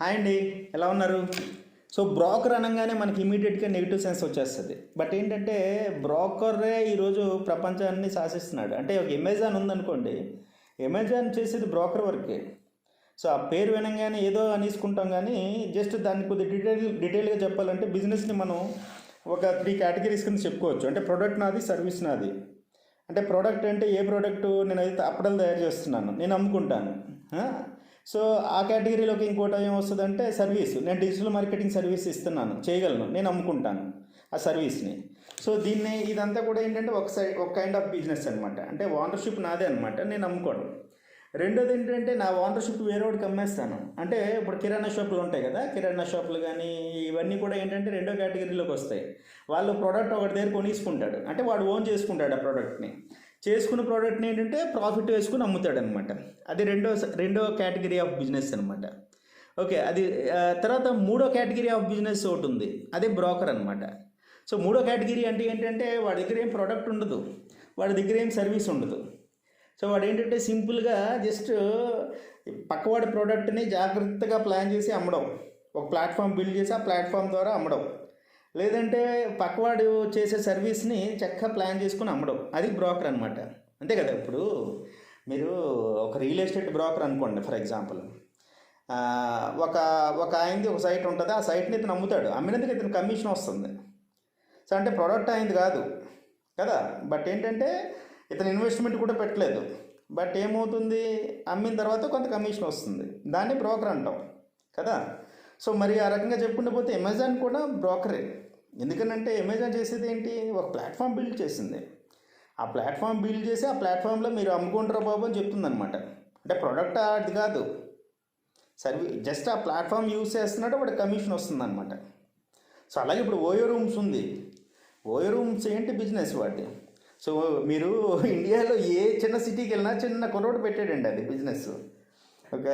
Hi అండి ఎలా ఉన్నారు? సో బ్రోకర్ అనగానే మనకి ఇమీడియట్గా నెగిటివ్ సెన్స్ వచ్చేస్తుంది. బట్ ఏంటంటే బ్రోకరే ఈరోజు ప్రపంచాన్ని శాసిస్తున్నాడు. అంటే ఒక అమెజాన్ ఉందనుకోండి అమెజాన్ చేసేది బ్రోకర్ వర్కే. సో ఆ పేరు వినగానే ఏదో అనేసుకుంటాం కానీ జస్ట్ దాన్ని కొద్ది డీటెయిల్ డీటెయిల్గా చెప్పాలంటే బిజినెస్ని మనం ఒక త్రీ కేటగిరీస్ కింద చెప్పుకోవచ్చు. అంటే ప్రోడక్ట్ నాది సర్వీస్ నాది. అంటే ప్రోడక్ట్ అంటే ఏ ప్రోడక్ట్ నేను అయితే తయారు చేస్తున్నాను నేను అమ్ముకుంటాను. సో ఆ కేటగిరీలోకి ఇంకోటి ఏం వస్తుందంటే సర్వీస్. నేను డిజిటల్ మార్కెటింగ్ సర్వీస్ ఇస్తున్నాను చేయగలను నేను అమ్ముకుంటాను ఆ సర్వీస్ని. సో దీన్ని ఇదంతా కూడా ఏంటంటే ఒక సైడ్ ఒక కైండ్ ఆఫ్ బిజినెస్ అనమాట అంటే ఓనర్షిప్ నాదే అనమాట నేను అమ్ముకోవడం రెండోది ఏంటంటే నా ఓనర్షిప్ వేరేవాడికి అమ్మేస్తాను. అంటే ఇప్పుడు కిరాణా షాపులు ఉంటాయి కదా కిరాణా షాపులు కానీ ఇవన్నీ కూడా ఏంటంటే రెండో కేటగిరీలోకి వస్తాయి. వాళ్ళు ప్రోడక్ట్ ఒకటి దగ్గర కొనేసుకుంటాడు. అంటే వాడు ఓన్ చేసుకుంటాడు ఆ ప్రోడక్ట్ని చేసుకున్న ప్రోడక్ట్ని ఏంటంటే ప్రాఫిట్ వేసుకుని అమ్ముతాడు అనమాట అది రెండో రెండో కేటగిరీ ఆఫ్ బిజినెస్ అనమాట ఓకే అది తర్వాత మూడో కేటగిరీ ఆఫ్ బిజినెస్ ఒకటి ఉంది. అదే బ్రోకర్ అనమాట సో మూడో కేటగిరీ అంటే ఏంటంటే వాడి దగ్గర ఏం ప్రోడక్ట్ ఉండదు. వాడి దగ్గర ఏం సర్వీస్ ఉండదు. సో వాడు ఏంటంటే సింపుల్గా జస్ట్ పక్కవాడి ప్రోడక్ట్ని జాగ్రత్తగా ప్లాన్ చేసి అమ్మడం. ఒక ప్లాట్ఫామ్ బిల్డ్ చేసి ఆ ప్లాట్ఫామ్ ద్వారా అమ్మడం. లేదంటే పక్కవాడు చేసే సర్వీస్ని చక్కగా ప్లాన్ చేసుకుని అమ్మడం. అది బ్రోకర్ అనమాట అంతే కదా ఇప్పుడు? మీరు ఒక రియల్ ఎస్టేట్ బ్రోకర్ అనుకోండి ఫర్ ఎగ్జాంపుల్. ఒక ఒక ఆయనది ఒక సైట్ ఉంటుంది ఆ సైట్ని ఇతను అమ్ముతాడు. అమ్మినందుకు ఇతను కమిషన్ వస్తుంది. సో అంటే ప్రోడక్ట్ అయింది కాదు. కదా? బట్ ఏంటంటే ఇతను ఇన్వెస్ట్మెంట్ కూడా పెట్టలేదు. బట్ ఏమవుతుంది? అమ్మిన తర్వాత కొంత కమిషన్ వస్తుంది. దాన్ని బ్రోకర్ అంటాం. కదా? సో మరి ఆ రకంగా చెప్పుకుంటూ పోతే అమెజాన్ కూడా బ్రోకరే. ఎందుకనంటే అమెజాన్ చేసేది ఏంటి? ఒక ప్లాట్ఫామ్ బిల్డ్ చేసింది. ఆ ప్లాట్ఫామ్ బిల్డ్ చేసి ఆ ప్లాట్ఫామ్లో మీరు అమ్ముకుంటారా బాబు అని చెప్తుందనమాట అంటే ప్రోడక్ట్ అది కాదు. సర్వీ జస్ట్ ఆ ప్లాట్ఫామ్ యూజ్ చేస్తున్నాడు వాడు కమిషన్ వస్తుందన్నమాట. సో అలాగే ఇప్పుడు ఓయో రూమ్స్ ఉంది. ఓయో రూమ్స్ ఏంటి బిజినెస్ వాటి? సో మీరు ఇండియాలో ఏ చిన్న సిటీకి వెళ్ళినా చిన్న కొరోడు పెట్టాడండి అది బిజినెస్. ఒక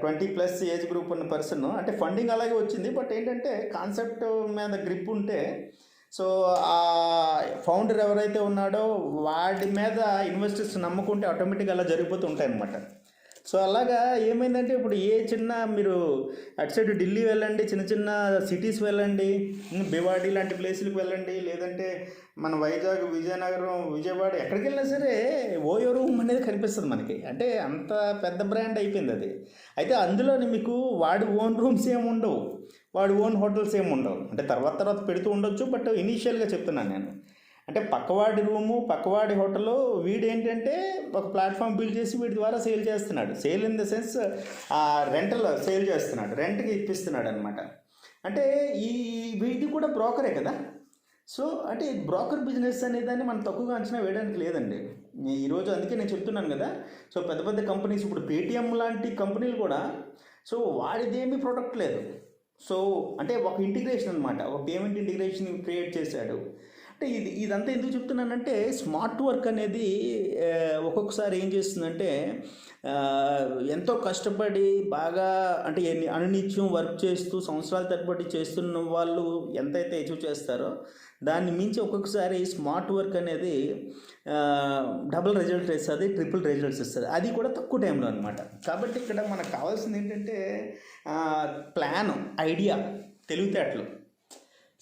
ట్వంటీ ప్లస్ ఏజ్ గ్రూప్ ఉన్న పర్సన్ అంటే ఫండింగ్ అలాగే వచ్చింది బట్ ఏంటంటే కాన్సెప్ట్ మీద గ్రిప్ ఉంటే సో ఆ ఫౌండర్ ఎవరైతే ఉన్నాడో వాడి మీద ఇన్వెస్టర్స్ నమ్ముకుంటే ఆటోమేటిక్గా అలా జరిగిపోతూ ఉంటాయి అన్నమాట సో అలాగా ఏమైందంటే ఇప్పుడు ఏ చిన్న మీరు అటు సైడ్ ఢిల్లీ వెళ్ళండి చిన్న చిన్న సిటీస్ వెళ్ళండి ఉమ్, భివాడి లాంటి ప్లేసులకు వెళ్ళండి లేదంటే మన వైజాగ్ విజయనగరం విజయవాడ ఎక్కడికి వెళ్ళినా సరే ఓయో రూమ్ అనేది కనిపిస్తుంది మనకి. అంటే అంత పెద్ద బ్రాండ్ అయిపోయింది అది. అయితే అందులోని మీకు వాడి ఓన్ రూమ్స్ ఏమి ఉండవు. వాడి ఓన్ హోటల్స్ ఏమి ఉండవు. అంటే తర్వాత తర్వాత పెడుతూ ఉండొచ్చు బట్ ఇనీషియల్గా చెప్తున్నాను నేను. అంటే పక్కవాడి రూము పక్కవాడి హోటల్ వీడేంటంటే ఒక ప్లాట్ఫామ్ బిల్డ్ చేసి వీడి ద్వారా సేల్ చేస్తున్నాడు. సేల్ ఇన్ ద సెన్స్ ఆ రెంటల్ సేల్ చేస్తున్నాడు. రెంట్కి ఇప్పిస్తున్నాడు అనమాట అంటే ఈ వీడిది కూడా బ్రోకరే కదా? సో అంటే బ్రోకర్ బిజినెస్ అనేదాన్ని మనం తక్కువగా అంచనా వేయడానికి లేదండి. ఈరోజు అందుకే నేను చెప్తున్నాను కదా. సో పెద్ద పెద్ద కంపెనీస్ ఇప్పుడు పేటిఎం లాంటి కంపెనీలు కూడా సో వాడిదేమీ ప్రోడక్ట్ లేదు. సో అంటే ఒక ఇంటిగ్రేషన్ అనమాట ఒక పేమెంట్ ఇంటిగ్రేషన్ క్రియేట్ చేశాడు. అంటే ఇది ఇదంతా ఎందుకు చెప్తున్నానంటే స్మార్ట్ వర్క్ అనేది ఒక్కొక్కసారి ఏం చేస్తుందంటే ఎంతో కష్టపడి బాగా అంటే ఎన్ని అనునిత్యం వర్క్ చేస్తూ సంవత్సరాల తరబడి చేస్తున్న వాళ్ళు ఎంతైతే అచీవ్ చేస్తారో దాన్ని మించి ఒక్కొక్కసారి స్మార్ట్ వర్క్ అనేది డబుల్ రిజల్ట్ ఇస్తుంది ట్రిపుల్ రిజల్ట్స్ ఇస్తుంది. అది కూడా తక్కువ టైంలో అనమాట కాబట్టి ఇక్కడ మనకు కావాల్సింది ఏంటంటే ప్లాన్ ఐడియా తెలివితేటలు.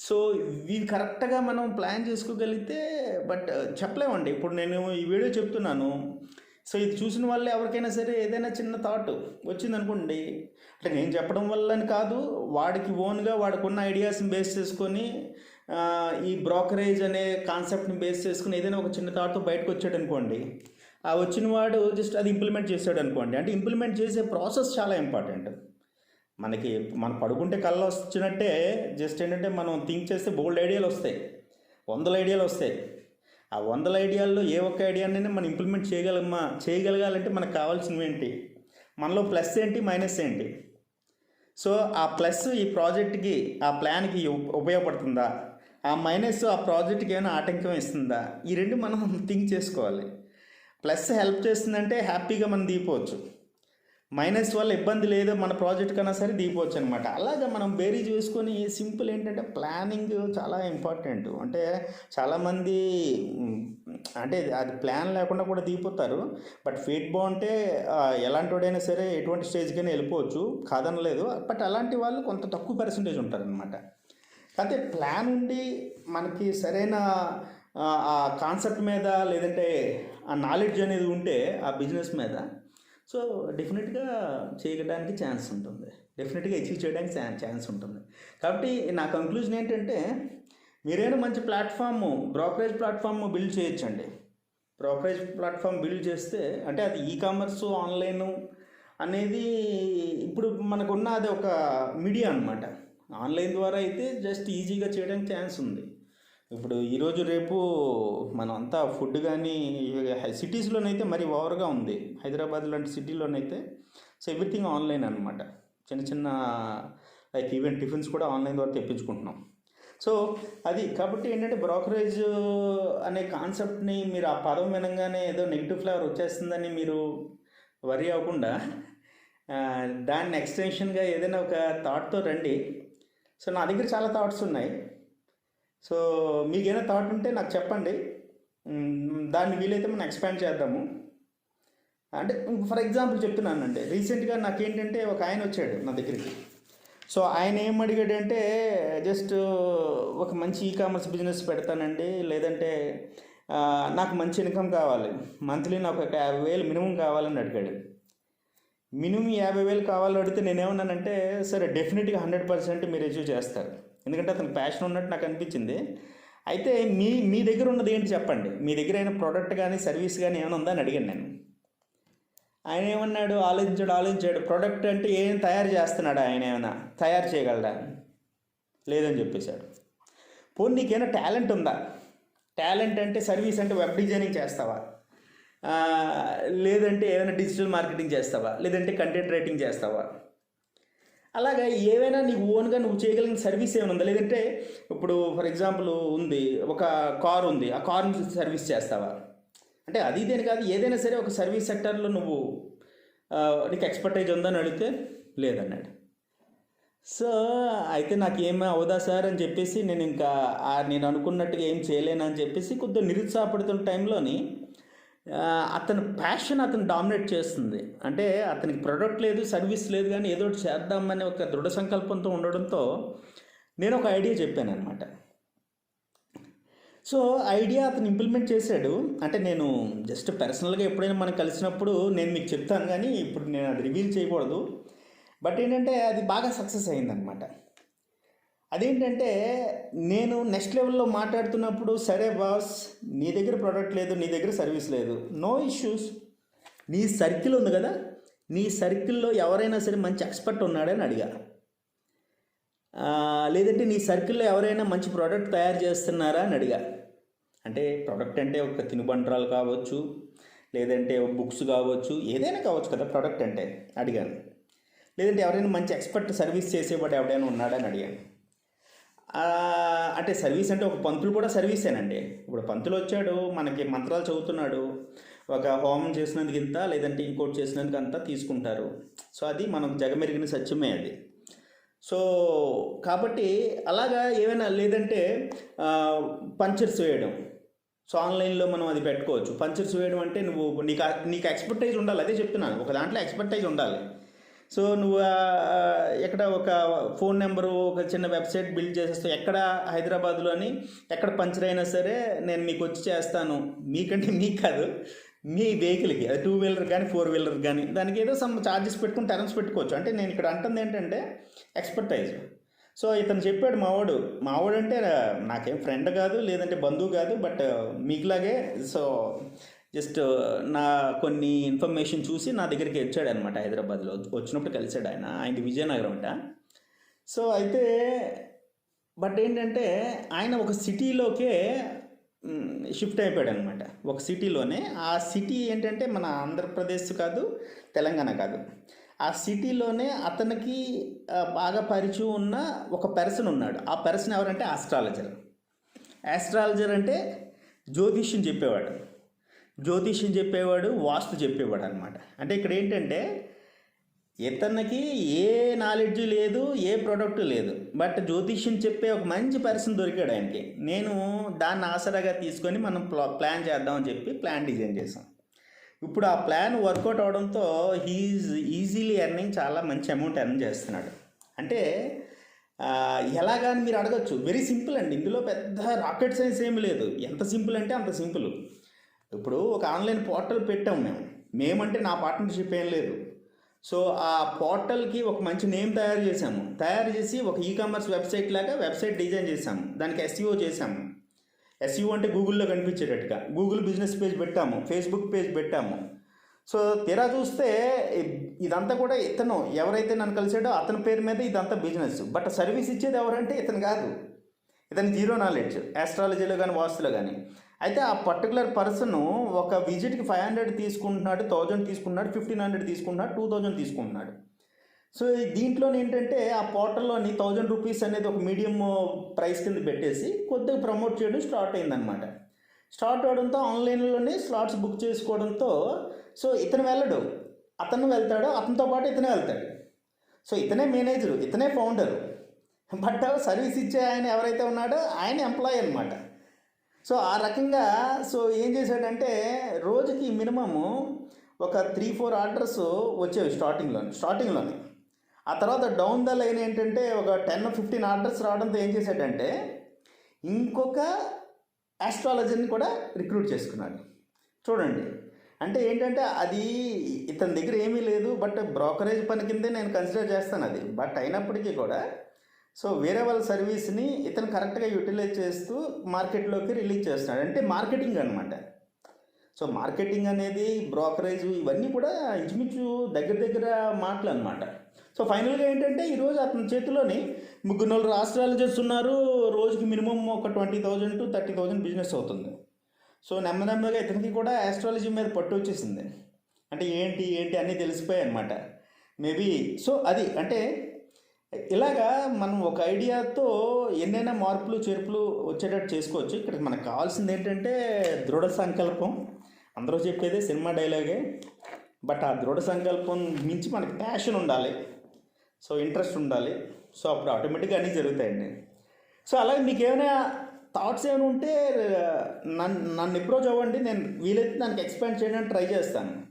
సో ఇవి కరెక్ట్గా మనం ప్లాన్ చేసుకోగలిగితే బట్ చెప్పలేమండి. ఇప్పుడు నేను ఈ వీడియో చెప్తున్నాను. సో ఇది చూసిన వాళ్ళు ఎవరికైనా సరే ఏదైనా చిన్న థాట్ వచ్చిందనుకోండి అంటే నేను చెప్పడం వల్ల అని కాదు వాడికి ఓన్గా వాడికున్న ఐడియాస్ని బేస్ చేసుకొని ఈ బ్రోకరేజ్ అనే కాన్సెప్ట్ని బేస్ చేసుకుని ఏదైనా ఒక చిన్న థాట్తో బయటకు వచ్చాడు అనుకోండి ఆ వచ్చిన వాడు జస్ట్ అది ఇంప్లిమెంట్ చేశాడు అనుకోండి అంటే ఇంప్లిమెంట్ చేసే ప్రాసెస్ చాలా ఇంపార్టెంట్ మనకి మనం పడుకుంటే కళ్ళు వచ్చినట్టే జస్ట్ ఏంటంటే మనం థింక్ చేస్తే బోల్డ్ ఐడియాలు వస్తాయి. వందల ఐడియాలు వస్తాయి. ఆ వందల ఐడియాల్లో ఏ ఒక్క ఐడియానైనా మనం ఇంప్లిమెంట్ చేయగలమా? చేయగలగాలంటే మనకు కావాల్సినవి ఏంటి? మనలో ప్లస్ ఏంటి? మైనస్ ఏంటి? సో ఆ ప్లస్ ఈ ప్రాజెక్ట్కి ఆ ప్లాన్కి ఉపయోగపడుతుందా? ఆ మైనస్ ఆ ప్రాజెక్ట్కి ఏమైనా ఆటంకం ఇస్తుందా ఈ రెండు మనం థింక్ చేసుకోవాలి. ప్లస్ హెల్ప్ చేస్తుందంటే హ్యాపీగా మనం దిగిపోవచ్చు. మైనస్ వల్ల ఇబ్బంది లేదు మన ప్రాజెక్ట్ కన్నా సరే దిగిపోవచ్చు అనమాట అలాగా మనం బేరీ చూసుకొని సింపుల్ ఏంటంటే ప్లానింగ్ చాలా ఇంపార్టెంట్. అంటే చాలామంది అంటే అది ప్లాన్ లేకుండా కూడా దిగిపోతారు. బట్ ఫీట్ బాగుంటే ఎలాంటి వాడైనా సరే ఎటువంటి స్టేజ్కైనా వెళ్ళిపోవచ్చు. కాదనలేదు. బట్ అలాంటి వాళ్ళు కొంత తక్కువ పర్సంటేజ్ ఉంటారనమాట అయితే ప్లాన్ ఉండి మనకి సరైన ఆ కాన్సెప్ట్ మీద లేదంటే ఆ నాలెడ్జ్ అనేది ఉంటే ఆ బిజినెస్ మీద సో డెఫినెట్గా చేయడానికి ఛాన్స్ ఉంటుంది. డెఫినెట్గా అచీవ్ చేయడానికి ఛాన్స్ ఉంటుంది. కాబట్టి నా కంక్లూజన్ ఏంటంటే మీరైనా మంచి ప్లాట్ఫామ్ బ్రోకరేజ్ ప్లాట్ఫామ్ బిల్డ్ చేయొచ్చండి. బ్రోకరేజ్ ప్లాట్ఫామ్ బిల్డ్ చేస్తే అంటే అది ఈ కామర్స్ ఆన్లైన్ అనేది ఇప్పుడు మనకున్న అది ఒక మీడియా అనమాట ఆన్లైన్ ద్వారా అయితే జస్ట్ ఈజీగా చేయడానికి ఛాన్స్ ఉంది. ఇప్పుడు ఈరోజు రేపు మనం అంతా ఫుడ్ కానీ సిటీస్లోనైతే మరి ఓవర్గా ఉంది. హైదరాబాద్ లాంటి సిటీలోనైతే సో ఎవ్రీథింగ్ ఆన్లైన్ అనమాట చిన్న చిన్న లైక్ ఈవెన్ టిఫిన్స్ కూడా ఆన్లైన్ ద్వారా తెప్పించుకుంటున్నాం. సో అది కాబట్టి ఏంటంటే బ్రోకరేజ్ అనే కాన్సెప్ట్ని మీరు ఆ పదం వినంగానే ఏదో నెగిటివ్ ఫ్లేవర్ వచ్చేస్తుందని మీరు వరి అవ్వకుండా దాన్ని ఎక్స్టెన్షన్గా ఏదైనా ఒక థాట్తో రండి. సో నా దగ్గర చాలా థాట్స్ ఉన్నాయి. సో మీకు థాట్ ఉంటే నాకు చెప్పండి. దాన్ని వీలైతే మనం ఎక్స్పాండ్ చేద్దాము. అంటే ఫర్ ఎగ్జాంపుల్ చెప్తున్నానండి. రీసెంట్గా నాకేంటంటే ఒక ఆయన వచ్చాడు నా దగ్గరికి. సో ఆయన ఏం అడిగాడంటే జస్ట్ ఒక మంచి ఈ కామర్స్ బిజినెస్ పెడతానండి. లేదంటే నాకు మంచి ఇన్కమ్ కావాలి. మంత్లీ నాకు ఒక యాభై వేలు మినిమం కావాలని అడిగాడు. మినిమం యాభై వేలు కావాలని అడిగితే నేనేమన్నానంటే సరే డెఫినెట్గా హండ్రెడ్ పర్సెంట్ మీరు అచీవ్ చేస్తారు. ఎందుకంటే అతనికి ప్యాషన్ ఉన్నట్టు నాకు అనిపించింది. అయితే మీ మీ దగ్గర ఉన్నది ఏంటి చెప్పండి? మీ దగ్గర అయిన ప్రోడక్ట్ కానీ సర్వీస్ కానీ ఏమైనా ఉందా అని అడిగాను నేను. ఆయన ఏమన్నాడు? ఆలోచించాడు ఆలోచించాడు. ప్రోడక్ట్ అంటే ఏం తయారు చేస్తున్నాడు ఆయన ఏమైనా? తయారు చేయగలడా? లేదని చెప్పేశాడు. పోనీ నీకేమైనా టాలెంట్ ఉందా? టాలెంట్ అంటే సర్వీస్ అంటే వెబ్ డిజైనింగ్ చేస్తావా? లేదంటే ఏమైనా డిజిటల్ మార్కెటింగ్ చేస్తావా? లేదంటే కంటెంట్ రైటింగ్ చేస్తావా? అలాగా ఏవైనా నీకు ఓన్గా నువ్వు చేయగలిగిన సర్వీస్ ఏమైనా ఉందా? లేదంటే ఇప్పుడు ఫర్ ఎగ్జాంపుల్ ఉంది ఒక కార్ ఉంది ఆ కార్ని సర్వీస్ చేస్తావా? అంటే అది ఇదేని కాదు ఏదైనా సరే ఒక సర్వీస్ సెక్టర్లో నువ్వు నీకు ఎక్స్పర్టైజ్ ఉందని అడిగితే లేదన్నాడు. సో అయితే నాకు ఏమీ అవదా సార్ అని చెప్పేసి నేను ఇంకా నేను అనుకున్నట్టుగా ఏం చేయలేనని చెప్పేసి కొద్దిగా నిరుత్సాహపడుతున్న టైంలోని అతని ప్యాషన్ అతను డామినేట్ చేస్తుంది. అంటే అతనికి ప్రొడక్ట్ లేదు సర్వీస్ లేదు కానీ ఏదో ఒకటి చేద్దామనే ఒక దృఢ సంకల్పంతో ఉండడంతో నేను ఒక ఐడియా చెప్పాను అనమాట సో ఐడియా అతను ఇంప్లిమెంట్ చేశాడు. అంటే నేను జస్ట్ పర్సనల్గా ఎప్పుడైనా మనం కలిసినప్పుడు నేను మీకు చెప్తాను కానీ ఇప్పుడు నేను అది రివీల్ చేయకూడదు. బట్ ఏంటంటే అది బాగా సక్సెస్ అయిందనమాట అదేంటంటే నేను నెక్స్ట్ లెవెల్లో మాట్లాడుతున్నప్పుడు సరే బాస్ నీ దగ్గర ప్రోడక్ట్ లేదు నీ దగ్గర సర్వీస్ లేదు. నో ఇష్యూస్ నీ సర్కిల్ ఉంది కదా? నీ సర్కిల్లో ఎవరైనా సరే మంచి ఎక్స్పర్ట్ ఉన్నాడని అడిగా. లేదంటే నీ సర్కిల్లో ఎవరైనా మంచి ప్రోడక్ట్ తయారు చేస్తున్నారా అని అడిగా. అంటే ప్రోడక్ట్ అంటే ఒక తినుబండరాలు కావచ్చు లేదంటే బుక్స్ కావచ్చు ఏదైనా కావచ్చు కదా ప్రోడక్ట్ అంటే అడిగాను. లేదంటే ఎవరైనా మంచి ఎక్స్పర్ట్ సర్వీస్ చేసేవాడు ఎవడైనా ఉన్నాడని అడిగాను. అంటే సర్వీస్ అంటే ఒక పంతులు కూడా సర్వీసేనండి. ఇప్పుడు పంతులు వచ్చాడు మనకి మంత్రాలు చదువుతున్నాడు ఒక హోమం చేసినందుకు ఇంత లేదంటే ఇంకోటి చేసినందుకు అంతా తీసుకుంటారు. సో అది మనం జగమెరిగిన సత్యమే అది. సో కాబట్టి అలాగా ఏమైనా లేదంటే పంచర్స్ వేయడం. సో ఆన్లైన్లో మనం అది పెట్టుకోవచ్చు. పంచర్స్ వేయడం అంటే నువ్వు నీకు నీకు ఎక్స్పర్టైజ్ ఉండాలి అదే చెప్తున్నాను. ఒక దాంట్లో ఎక్స్పర్టైజ్ ఉండాలి. సో నువ్వు ఎక్కడ ఒక ఫోన్ నెంబరు ఒక చిన్న వెబ్సైట్ బిల్డ్ చేసేస్తావు? ఎక్కడ హైదరాబాద్లోని ఎక్కడ పంచర్ అయినా సరే నేను మీకు వచ్చి చేస్తాను. మీకంటే మీకు కాదు మీ వెహికల్కి. అది టూ వీలర్ కానీ ఫోర్ వీలర్ కానీ. దానికి ఏదో సమ్ ఛార్జెస్ పెట్టుకుని టర్మ్స్ పెట్టుకోవచ్చు. అంటే నేను ఇక్కడ అంటుంది ఏంటంటే ఎక్స్పర్టైజ్. సో ఇతను చెప్పాడు మావాడు. మావాడు అంటే నాకేం ఫ్రెండ్ కాదు లేదంటే బంధువు కాదు బట్ మీకులాగే సో జస్ట్ నా కొన్ని ఇన్ఫర్మేషన్ చూసి నా దగ్గరికి వచ్చాడు అనమాట హైదరాబాద్లో. వచ్చినప్పుడు కలిశాడు ఆయన. ఆయన విజయనగరం అంట. సో అయితే బట్ ఏంటంటే ఆయన ఒక సిటీలోకే షిఫ్ట్ అయిపోయాడు అనమాట ఒక సిటీలోనే. ఆ సిటీ ఏంటంటే మన ఆంధ్రప్రదేశ్ కాదు తెలంగాణ కాదు. ఆ సిటీలోనే అతనికి బాగా పరిచయం ఉన్న ఒక పర్సన్ ఉన్నాడు. ఆ పర్సన్ ఎవరంటే ఆస్ట్రాలజర్. ఆస్ట్రాలజర్ అంటే జ్యోతిష్యం చెప్పేవాడు. జ్యోతిష్యం చెప్పేవాడు వాస్తు చెప్పేవాడు అనమాట అంటే ఇక్కడ ఏంటంటే ఇతనికి ఏ నాలెడ్జ్ లేదు ఏ ప్రోడక్ట్ లేదు. బట్ జ్యోతిష్యం చెప్పే ఒక మంచి పర్సన్ దొరికాడు ఆయనకి. నేను దాన్ని ఆసరాగా తీసుకొని మనం ప్లా- ప్లాన్ చేద్దామని చెప్పి ప్లాన్ డిజైన్ చేసాం ఇప్పుడు ఆ ప్లాన్ వర్కౌట్ అవడంతో హీఈస్ ఈజీలీ ఎర్నింగ్ చాలా మంచి అమౌంట్ ఎర్న్ చేస్తున్నాడు. అంటే ఎలాగా ఎలాగని మీరు అడగచ్చు. వెరీ సింపుల్ అండి. ఇందులో పెద్ద రాకెట్ సైన్స్ ఏమి లేదు. ఎంత సింపుల్ అంటే అంత సింపుల్ ఇప్పుడు ఒక ఆన్లైన్ పోర్టల్ పెట్టాం మేము. మేమంటే నా పార్ట్నర్షిప్ ఏం లేదు. సో ఆ పోర్టల్కి ఒక మంచి నేమ్ తయారు చేసాము తయారు చేసి ఒక ఈ కామర్స్ వెబ్సైట్ లాగా వెబ్సైట్ డిజైన్ చేసాము దానికి ఎస్ఈఓ చేసాము ఎస్ఈఓ అంటే గూగుల్లో కనిపించేటట్టుగా. గూగుల్ బిజినెస్ పేజ్ పెట్టాము. ఫేస్బుక్ పేజ్ పెట్టాము. సో తీరా చూస్తే ఇదంతా కూడా ఇతను ఎవరైతే నన్ను కలిసాడో అతని పేరు మీద ఇదంతా బిజినెస్. బట్ సర్వీస్ ఇచ్చేది ఎవరంటే ఇతను కాదు. ఇతను జీరో నాలెడ్జ్. ఆస్ట్రాలజీలో కానీ వాస్తులో కానీ అయితే ఆ పర్టికులర్ పర్సన్ ఒక విజిట్కి ఫైవ్ హండ్రెడ్ తీసుకుంటున్నాడు థౌజండ్ తీసుకుంటున్నాడు ఫిఫ్టీన్ హండ్రెడ్ తీసుకుంటున్నాడు టూ థౌజండ్ తీసుకుంటున్నాడు. సో దీంట్లో ఏంటంటే ఆ పోర్టల్లోని థౌజండ్ రూపీస్ అనేది ఒక మీడియం ప్రైస్ కింద పెట్టేసి కొద్దిగా ప్రమోట్ చేయడం స్టార్ట్ అయిందనమాట స్టార్ట్ అవడంతో ఆన్లైన్లోనే స్లాట్స్ బుక్ చేసుకోవడంతో సో ఇతను వెళ్ళడు. అతను వెళ్తాడు అతనితో పాటు ఇతనే వెళ్తాడు. సో ఇతనే మేనేజరు ఇతనే ఫౌండరు. బట్ సర్వీస్ ఇచ్చే ఆయన ఎవరైతే ఉన్నాడో ఆయన ఎంప్లాయీ అనమాట సో ఆ రకంగా సో ఏం చేశాడంటే రోజుకి మినిమము ఒక త్రీ ఫోర్ ఆర్డర్స్ వచ్చేవి స్టార్టింగ్లోనే స్టార్టింగ్లోనే. ఆ తర్వాత డౌన్ ద లైన్ ఏంటంటే ఒక టెన్ ఫిఫ్టీన్ ఆర్డర్స్ రావడంతో ఏం చేశాడంటే ఇంకొక ఆస్ట్రాలజర్ని కూడా రిక్రూట్ చేసుకున్నాడు. చూడండి. అంటే ఏంటంటే అది ఇతని దగ్గర ఏమీ లేదు బట్ బ్రోకరేజ్ పని కిందే నేను కన్సిడర్ చేస్తాను అది. బట్ అయినప్పటికీ కూడా సో వేరే వాళ్ళ సర్వీస్ని ఇతను కరెక్ట్గా యూటిలైజ్ చేస్తూ మార్కెట్లోకి రిలీజ్ చేస్తున్నాడు. అంటే మార్కెటింగ్ అనమాట సో మార్కెటింగ్ అనేది బ్రోకరేజ్ ఇవన్నీ కూడా ఇంచుమించు దగ్గర దగ్గర మాటలు అనమాట సో ఫైనల్గా ఏంటంటే ఈరోజు అతని చేతిలోని ముగ్గురు నలుగురు ఆస్ట్రాలజర్స్ ఉన్నారు రోజుకి మినిమం ఒక twenty thousand to thirty thousand business అవుతుంది. సో నెమ్మది నెమ్మదిగా ఇతనికి కూడా ఆస్ట్రాలజీ మీద పట్టు వచ్చేసింది. అంటే ఏంటి ఏంటి అన్నీ తెలిసిపోయాయి అనమాట మేబీ సో అది అంటే ఇలాగా మనం ఒక ఐడియాతో ఎన్నైనా మార్పులు చేర్పులు వచ్చేటట్టు చేసుకోవచ్చు. ఇక్కడ మనకు కావాల్సింది ఏంటంటే దృఢ సంకల్పం. అందరూ చెప్పేదే సినిమా డైలాగే. బట్ ఆ దృఢ సంకల్పం మించి మనకి ప్యాషన్ ఉండాలి. సో ఇంట్రెస్ట్ ఉండాలి. సో అప్పుడు ఆటోమేటిక్గా అన్నీ జరుగుతాయండి. సో అలాగే మీకు ఏమైనా థాట్స్ ఏమైనా ఉంటే నన్ను నన్ను అప్రోచ్ అవ్వండి. నేను వీలైతే దానికి ఎక్స్పాండ్ చేయడానికి ట్రై చేస్తాను.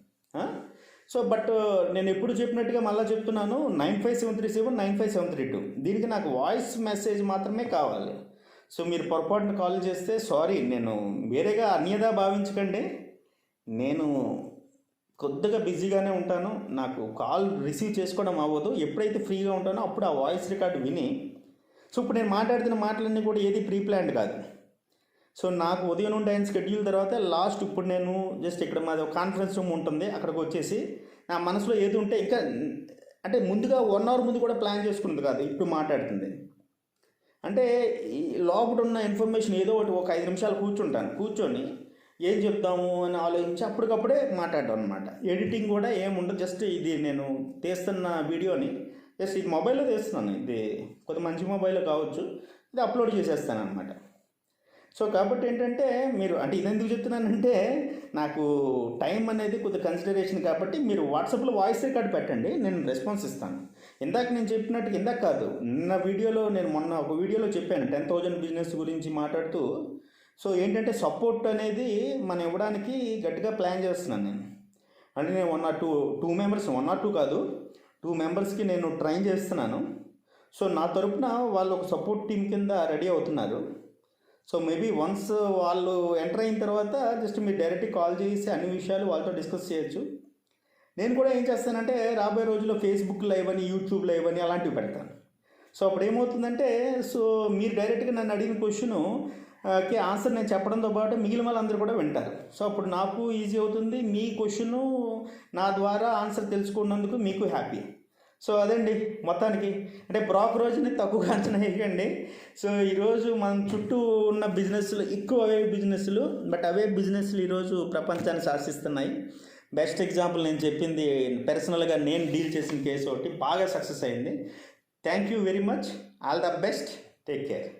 సో బట్ నేను ఎప్పుడు చెప్పినట్టుగా మళ్ళీ చెప్తున్నాను nine five seven three seven nine five seven three two. దీనికి నాకు వాయిస్ మెసేజ్ మాత్రమే కావాలి. సో మీరు పొరపాటున కాల్ చేస్తే సారీ నేను వేరేగా అన్యదా భావించకండి. నేను కొద్దిగా బిజీగానే ఉంటాను. నాకు కాల్ రిసీవ్ చేసుకోవడం అవ్వదు. ఎప్పుడైతే ఫ్రీగా ఉంటానో అప్పుడు ఆ వాయిస్ రికార్డు విని సో ఇప్పుడు నేను మాట్లాడుతున్న మాటలన్నీ కూడా ఏది ప్రీ ప్లాన్డ్ కాదు. సో నాకు ఉదయం నుండి ఆయన స్కెడ్యూల్ తర్వాత లాస్ట్ ఇప్పుడు నేను జస్ట్ ఇక్కడ మాది ఒక కాన్ఫరెన్స్ రూమ్ ఉంటుంది అక్కడికి వచ్చేసి నా మనసులో ఏది ఉంటే ఇంకా అంటే ముందుగా వన్ అవర్ ముందు కూడా ప్లాన్ చేసుకుంది కాదు ఇప్పుడు మాట్లాడుతుంది. అంటే ఈ లోపల ఉన్న ఇన్ఫర్మేషన్ ఏదో ఒకటి ఒక ఐదు నిమిషాలు కూర్చుంటాను కూర్చొని ఏం చెప్తాము అని ఆలోచించి అప్పటికప్పుడే మాట్లాడడం అనమాట ఎడిటింగ్ కూడా ఏముండదు జస్ట్ ఇది నేను తీస్తున్న వీడియోని జస్ట్ ఇది మొబైల్లో తీస్తున్నాను ఇది కొద్ది మంచి మొబైల్లో కావచ్చు ఇది అప్లోడ్ చేసేస్తాను అనమాట సో కాబట్టి ఏంటంటే మీరు అంటే ఇది ఎందుకు చెప్తున్నానంటే నాకు టైం అనేది కొద్దిగా కన్సిడరేషన్ కాబట్టి మీరు వాట్సాప్లో వాయిస్ రికార్డ్ పెట్టండి నేను రెస్పాన్స్ ఇస్తాను. ఇందాక నేను చెప్పినట్టు ఇందాక కాదు నిన్న వీడియోలో నేను మొన్న ఒక వీడియోలో చెప్పాను టెన్ థౌజండ్ బిజినెస్ గురించి మాట్లాడుతూ. సో ఏంటంటే సపోర్ట్ అనేది మనం ఇవ్వడానికి గట్టిగా ప్లాన్ చేస్తున్నాను నేను. అంటే నేను one or two two members one or two కాదు టూ మెంబర్స్కి నేను ట్రైన్ చేస్తున్నాను. సో నా తరపున వాళ్ళు ఒక సపోర్ట్ టీం కింద రెడీ అవుతున్నారు. సో మేబీ వన్స్ వాళ్ళు ఎంటర్ అయిన తర్వాత జస్ట్ మీరు డైరెక్ట్గా కాల్ చేసి అన్ని విషయాలు వాళ్ళతో డిస్కస్ చేయొచ్చు. నేను కూడా ఏం చేస్తానంటే రాబోయే రోజుల్లో ఫేస్బుక్ లైవ్ అని యూట్యూబ్ లైవ్ అని అలాంటివి పెడతాను. సో అప్పుడు ఏమవుతుందంటే సో మీరు డైరెక్ట్గా నన్ను అడిగిన క్వశ్చను కి ఆన్సర్ నేను చెప్పడంతో పాటు మిగిలిన వాళ్ళందరూ కూడా వింటారు. సో అప్పుడు నాకు ఈజీ అవుతుంది మీ క్వశ్చను నా ద్వారా ఆన్సర్ తెలుసుకున్నందుకు మీకు హ్యాపీ. సో అదండి మొత్తానికి. అంటే బ్రోకరేజ్ని తక్కువగా అంచనా వేయకండి. సో ఈరోజు మన చుట్టూ ఉన్న బిజినెస్లు ఎక్కువ అవే బిజినెస్లు బట్ అవే బిజినెస్లు ఈరోజు ప్రపంచాన్ని శాసిస్తున్నాయి. బెస్ట్ ఎగ్జాంపుల్ నేను చెప్పింది పర్సనల్గా నేను డీల్ చేసిన కేసు ఒకటి బాగా సక్సెస్ అయింది. Thank you very much. All the best. Take care.